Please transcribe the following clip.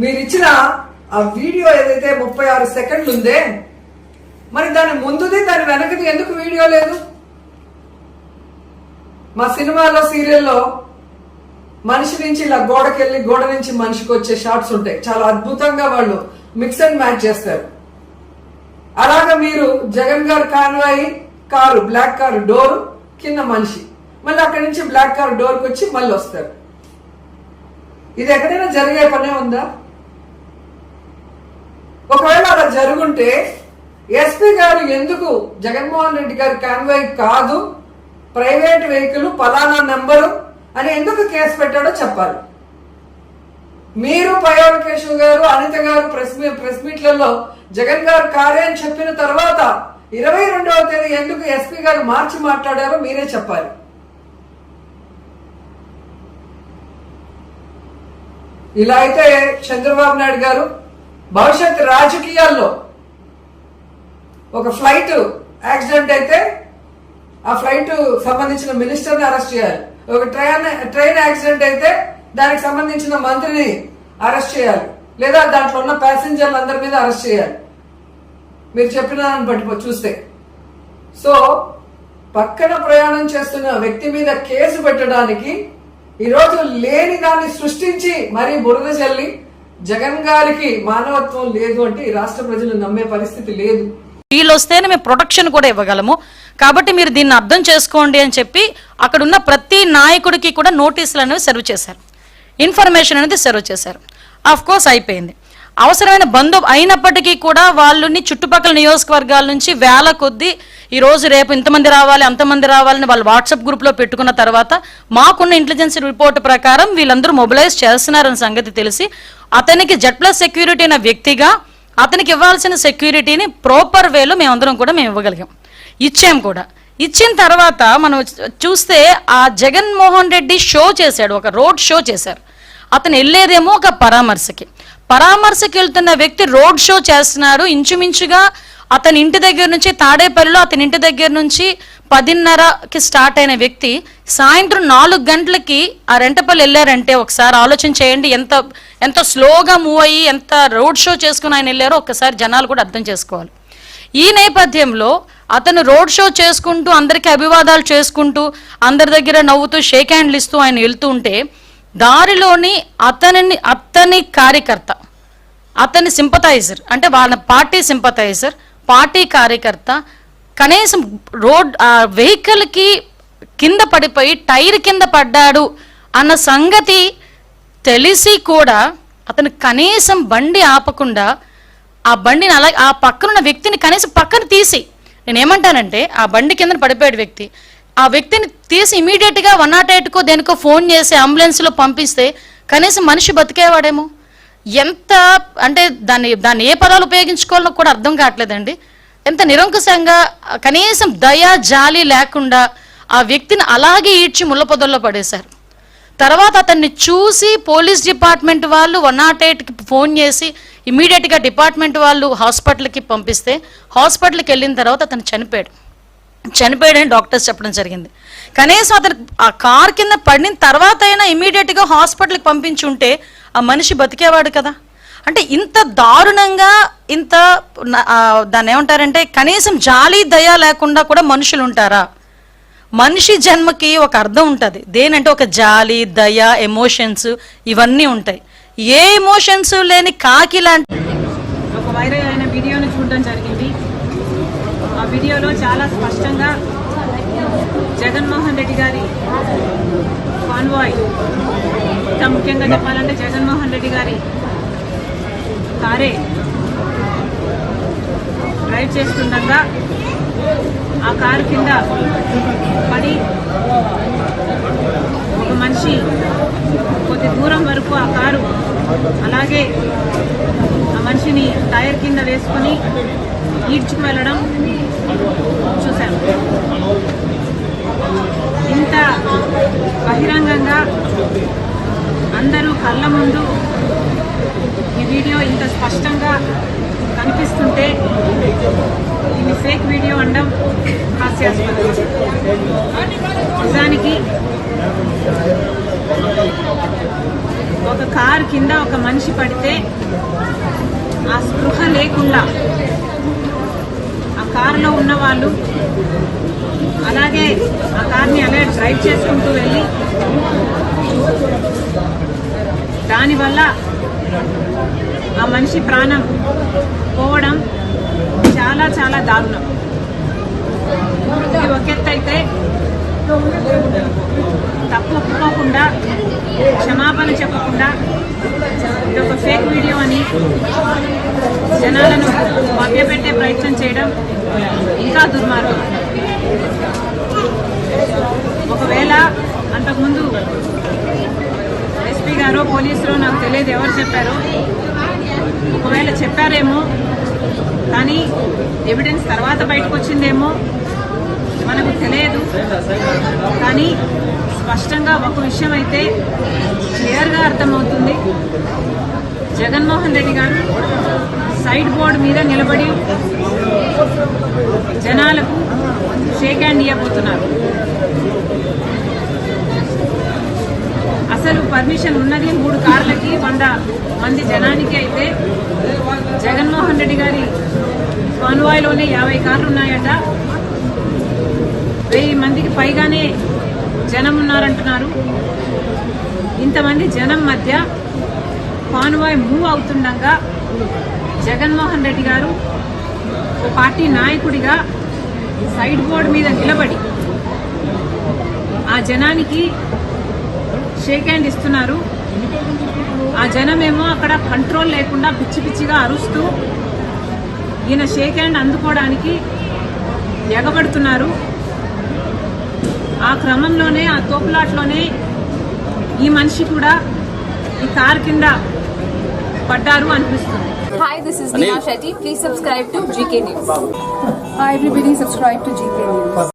మీరు ఇచ్చిన ఆ వీడియో ఏదైతే ముప్పై ఆరు సెకండ్లు ఉందే మరి దాని ముందుది దాని వెనకది ఎందుకు వీడియో లేదు? మా సినిమాలో సీరియల్లో మనిషి నుంచి ఇలా గోడకెళ్ళి గోడ నుంచి మనిషికి వచ్చే షార్ట్స్ ఉంటాయి. చాలా అద్భుతంగా వాళ్ళు మిక్స్ అండ్ మ్యాచ్ చేస్తారు. అలాగా మీరు Jagan garu convoy car black car door కింద మనిషి. మళ్ళీ అక్కడి నుంచి బ్లాక్ కారు డోర్కి వచ్చి మళ్ళీ వస్తారు ఇది ఎక్కడైనా జరిగే పనే ఉందా? ఒకవేళ అలా జరుగుంటే ఎస్పీ గారు ఎందుకు జగన్మోహన్ రెడ్డి గారు కాన్వాయ్ కాదు ప్రైవేట్ వెహికల్ పలానా నెంబరు అని ఎందుకు కేసు పెట్టాడో చెప్పాలి. మీరు పయోడ కేశవ్ గారు అనిత గారు ప్రెస్ ప్రెస్ మీట్లలో జగన్ గారు కారే అని చెప్పిన తర్వాత ఇరవై రెండవ తేదీ ఎందుకు ఎస్పీ గారు మార్చి మాట్లాడారో మీరే చెప్పాలి. ఇలా అయితే చంద్రబాబు నాయుడు గారు భవిష్యత్ రాజకీయాల్లో ఒక ఫ్లైట్ యాక్సిడెంట్ అయితే ఆ ఫ్లైట్ సంబంధించిన మినిస్టర్ని అరెస్ట్ చేయాలి. ఒక ట్రైన్ ట్రైన్ యాక్సిడెంట్ అయితే దానికి సంబంధించిన మంత్రిని అరెస్ట్ చేయాలి. లేదా దాంట్లో ఉన్న ప్యాసింజర్లు అందరి మీద అరెస్ట్ చేయాలి. మీరు చెప్పిన దాన్ని బట్టి చూస్తే. సో పక్కన ప్రయాణం చేస్తున్న వ్యక్తి మీద కేసు పెట్టడానికి ఈరోజు లేని దాన్ని సృష్టించి మరీ బురద చల్లి జగన్ గారికి మానవత్వం లేదు అంటే ఈ రాష్ట్ర ప్రజలు నమ్మే పరిస్థితి లేదు. వీళ్ళు వస్తేనే మేము ప్రొటెక్షన్ కూడా ఇవ్వగలము. కాబట్టి మీరు దీన్ని అర్థం చేసుకోండి అని చెప్పి అక్కడ ఉన్న ప్రతి నాయకుడికి కూడా నోటీసులు అనేవి సర్వ్ చేశారు. ఇన్ఫర్మేషన్ అనేది సర్వ్ చేశారు. ఆఫ్ కోర్స్ అయిపోయింది. అవసరమైన బంధు అయినప్పటికీ కూడా వాళ్ళని చుట్టుపక్కల నియోజకవర్గాల నుంచి వేల కొద్దీ ఈ రోజు రేపు ఇంతమంది రావాలి అంతమంది రావాలని వాళ్ళు వాట్సాప్ గ్రూప్లో పెట్టుకున్న తర్వాత మాకున్న ఇంటెలిజెన్స్ రిపోర్ట్ ప్రకారం వీళ్ళందరూ మొబిలైజ్ చేస్తున్నారన్న సంగతి తెలిసి అతనికి జెడ్ ప్లస్ సెక్యూరిటీ అనే వ్యక్తిగా అతనికి ఇవ్వాల్సిన సెక్యూరిటీని ప్రాపర్ వేలో మేమందరం కూడా మేము ఇవ్వగలిగాం. ఇచ్చాం కూడా. ఇచ్చిన తర్వాత మనం చూస్తే ఆ జగన్మోహన్ రెడ్డి షో చేశాడు ఒక రోడ్ షో చేశారు. అతను వెళ్ళేదేమో ఒక పరామర్శకి. పరామర్శకి వెళ్తున్న వ్యక్తి రోడ్ షో చేస్తున్నాడు. ఇంచుమించుగా అతని ఇంటి దగ్గర నుంచి తాడేపల్లిలో అతని ఇంటి దగ్గర నుంచి పదిన్నరకి స్టార్ట్ అయిన వ్యక్తి సాయంత్రం నాలుగు గంటలకి ఆ రెంటపల్లి వెళ్ళారంటే ఒకసారి ఆలోచన చేయండి. ఎంత ఎంత స్లోగా మూవ్ అయ్యి ఎంత రోడ్ షో చేసుకుని ఆయన వెళ్ళారో ఒక్కసారి జనాలు కూడా అర్థం చేసుకోవాలి. ఈ నేపథ్యంలో అతను రోడ్ షో చేసుకుంటూ అందరికీ అభివాదాలు చేసుకుంటూ అందరి దగ్గర నవ్వుతూ షేక్ హ్యాండ్లు ఇస్తూ ఆయన వెళ్తూ ఉంటే దారిలోని అతనిని అతని కార్యకర్త అతని సింపథైజర్ అంటే వాళ్ళ పార్టీ సింపథైజర్ పార్టీ కార్యకర్త కనీసం రోడ్ ఆ వెహికల్కి కింద పడిపోయి టైర్ కింద పడ్డాడు అన్న సంగతి తెలిసి కూడా అతను కనీసం బండి ఆపకుండా ఆ బండిని అలా ఆ పక్కనున్న వ్యక్తిని కనీసం పక్కన తీసి నేను ఏమంటానంటే ఆ బండి కింద పడిపోయాడు వ్యక్తి. ఆ వ్యక్తిని తీసి ఇమీడియట్గా వన్ నాట్ ఎయిట్కో దేనికో ఫోన్ చేసి అంబులెన్స్లో పంపిస్తే కనీసం మనిషి బతికేవాడేమో? ఎంత అంటే దాన్ని దాన్ని ఏ పదాలు ఉపయోగించుకోవాలో కూడా అర్థం కావట్లేదండి. ఎంత నిరంకుశంగా కనీసం దయ జాలి లేకుండా ఆ వ్యక్తిని అలాగే ఈడ్చి ముళ్ళపొదల్లో పడేశారు. తర్వాత అతన్ని చూసి పోలీస్ డిపార్ట్మెంట్ వాళ్ళు వన్ నాట్ ఎయిట్కి ఫోన్ చేసి ఇమీడియట్గా డిపార్ట్మెంట్ వాళ్ళు హాస్పిటల్కి పంపిస్తే హాస్పిటల్కి వెళ్ళిన తర్వాత అతను చనిపోయాడు. చనిపోయాడని డాక్టర్స్ చెప్పడం జరిగింది. కనీసం అతను ఆ కార్ కింద పడిన తర్వాత అయినా ఇమీడియట్గా హాస్పిటల్కి పంపించి ఉంటే ఆ మనిషి బతికేవాడు కదా. అంటే ఇంత దారుణంగా ఇంత దాన్ని ఏమంటారంటే కనీసం జాలి దయ లేకుండా కూడా మనుషులు ఉంటారా మనిషి జన్మకి ఒక అర్థం ఉంటుంది. దేనంటే ఒక జాలి దయ ఎమోషన్స్ ఇవన్నీ ఉంటాయి. ఏ ఎమోషన్స్ లేని కాకి లాంటి ఒక వైరల్ అయిన వీడియోను చూడడం జరిగింది ఆ వీడియోలో చాలా స్పష్టంగా జగన్మోహన్ రెడ్డి గారి కాన్వాయ్ ఇంకా ముఖ్యంగా చెప్పాలంటే జగన్మోహన్ రెడ్డి గారి కారే డ్రైవ్ చేస్తుండగా ఆ కారు కింద పడి ఒక మనిషి కొద్ది దూరం వరకు ఆ కారు అలాగే ఆ మనిషిని టైర్ కింద వేసుకొని ఈడ్చుకు వెళ్ళడం చూశాను. ఇంత బహిరంగంగా అందరూ కళ్ళ ముందు ఈ వీడియో ఇంత స్పష్టంగా కనిపిస్తుంటే ఇది ఫేక్ వీడియో అనడం హాస్యాస్పదం. నిజానికి ఒక కారు కింద ఒక మనిషి పడితే ఆ స్పృహ లేకుండా కారులో ఉన్న వాళ్ళు అలాగే ఆ కార్ని అలా డ్రైవ్ చేసుకుంటూ వెళ్ళి దానివల్ల ఆ మనిషి ప్రాణం పోవడం చాలా చాలా దారుణం. ఇది ఒక అయితే తప్పు ఒప్పుకోకుండా క్షమాపణ చెప్పకుండా ఇది ఒక ఫేక్ వీడియో అని జనాలను మభ్యపెట్టే ప్రయత్నం చేయడం ఇంకా దుర్మార్గం. ఒకవేళ అంతకుముందు ఎస్పీ గారో పోలీసులో నాకు తెలియదు ఎవరు చెప్పారు. ఒకవేళ చెప్పారేమో కానీ ఎవిడెన్స్ తర్వాత బయటకు వచ్చిందేమో మనకు తెలియదు. కానీ స్పష్టంగా ఒక విషయం అయితే క్లియర్గా అర్థమవుతుంది. జగన్మోహన్ రెడ్డి గారు సైడ్ బోర్డు మీద నిలబడి జనాలకు షేక్ హ్యాండ్ ఇవ్వబోతున్నారు అసలు పర్మిషన్ ఉన్నది మూడు కార్లకి వంద మంది జనానికి అయితే జగన్మోహన్ రెడ్డి గారి కాన్వాయ్లోనే యాభై కార్లు ఉన్నాయట వెయ్యి మందికి పైగానే జనం ఉన్నారంటున్నారు. ఇంతమంది జనం మధ్య కాన్వాయ్ మూవ్ అవుతుండగా జగన్మోహన్ రెడ్డి గారు ఓ పార్టీ నాయకుడిగా సైడ్ బోర్డు మీద నిలబడి ఆ జనానికి షేక్ హ్యాండ్ ఇస్తున్నారు. ఆ జనమేమో అక్కడ కంట్రోల్ లేకుండా పిచ్చి పిచ్చిగా అరుస్తూ ఈయన షేక్ హ్యాండ్ అందుకోవడానికి ఎగబడుతున్నారు. ఆ క్రమంలోనే ఆ తోపులాట్లోనే ఈ మనిషి కూడా ఈ కార్ కింద పడ్డారు అనిపిస్తుంది. Hi, this is Neha Shetty. Please subscribe to GK News. Hi everybody, subscribe to GK News.